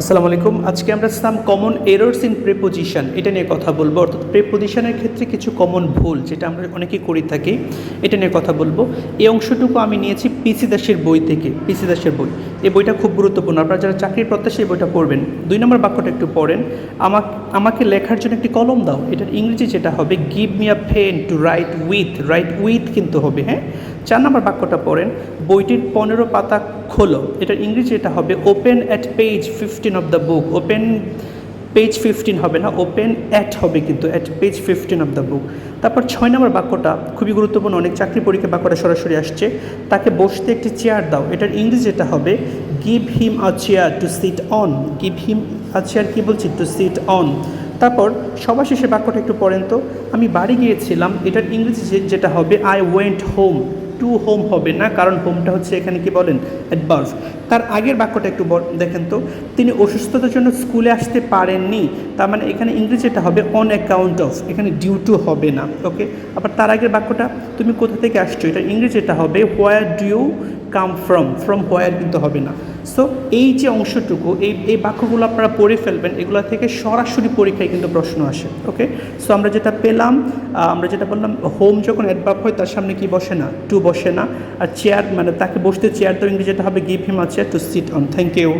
আসসালামু আলাইকুম। আজকে আমরা some common errors in preposition এটা নিয়ে কথা বলব। অর্থাৎ প্রেপোজিশনের ক্ষেত্রে কিছু কমন ভুল, যেটা আমরা অনেকেই করে থাকি, এটা নিয়ে কথা বলব। এই অংশটুকু আমি নিয়েছি পিসি দাসের বই থেকে পিসি দাসের বই। এই বইটা খুব গুরুত্বপূর্ণ। আপনারা যারা চাকরির প্রত্যাশী এই বইটা পড়বেন, দুই নম্বর বাক্যটা একটু পড়েন। আমাকে আমাকে লেখার জন্য একটি কলম দাও। এটার ইংরেজি যেটা হবে give me a pen to write with write with কিন্তু হবে হ্যাঁ? চার নম্বর বাক্যটা পড়েন। বইটির পনেরো পাতা খোলো। এটার ইংরেজি এটা হবে open at page fifteen of the book open page fifteen হবে না ওপেন অ্যাট হবে কিন্তু at page fifteen of the book তারপর ছয় নম্বর বাক্যটা, খুবই গুরুত্বপূর্ণ, অনেক চাকরি পরীক্ষা বাক্যটা সরাসরি আসছে। তাকে বসতে একটি চেয়ার দাও। এটার ইংরেজি যেটা হবে give him a chair to sit on give him a chair কী বলছি? টু সিট অন তারপর সবার শেষে বাক্যটা একটু পড়েন তো। আমি বাড়ি গিয়েছিলাম, এটার ইংরেজি যেটা হবে I went home to home হবে না, কারণ হোমটা হচ্ছে এখানে কি বলেন অ্যাডভার্স তার আগের বাক্যটা একটু দেখেন তো, তিনি অসুস্থতার জন্য স্কুলে আসতে পারেননি, তার মানে এখানে ইংরেজি এটা হবে অন অ্যাকাউন্ট অফ এখানে ডিউ টু হবে না ওকে আবার তার আগের বাক্যটা, তুমি কোথা থেকে আসছো? এটা ইংরেজি এটা হবে where do you come from from where কিন্তু হবে না। সো এই যে অংশটুকু, এই এই বাক্যগুলো আপনারা পড়ে ফেলবেন, এগুলো থেকে সরাসরি পরীক্ষায় কিন্তু প্রশ্ন আসে ওকে সো আমরা যেটা পেলাম আমরা যেটা বললাম হোম যখন অ্যাডভার্ব হয়, তার সামনে কি বসে না? টু বসে না। আর চেয়ার মানে তাকে বসতে চেয়ার তো যেটা হবে give him a chair to sit on thank you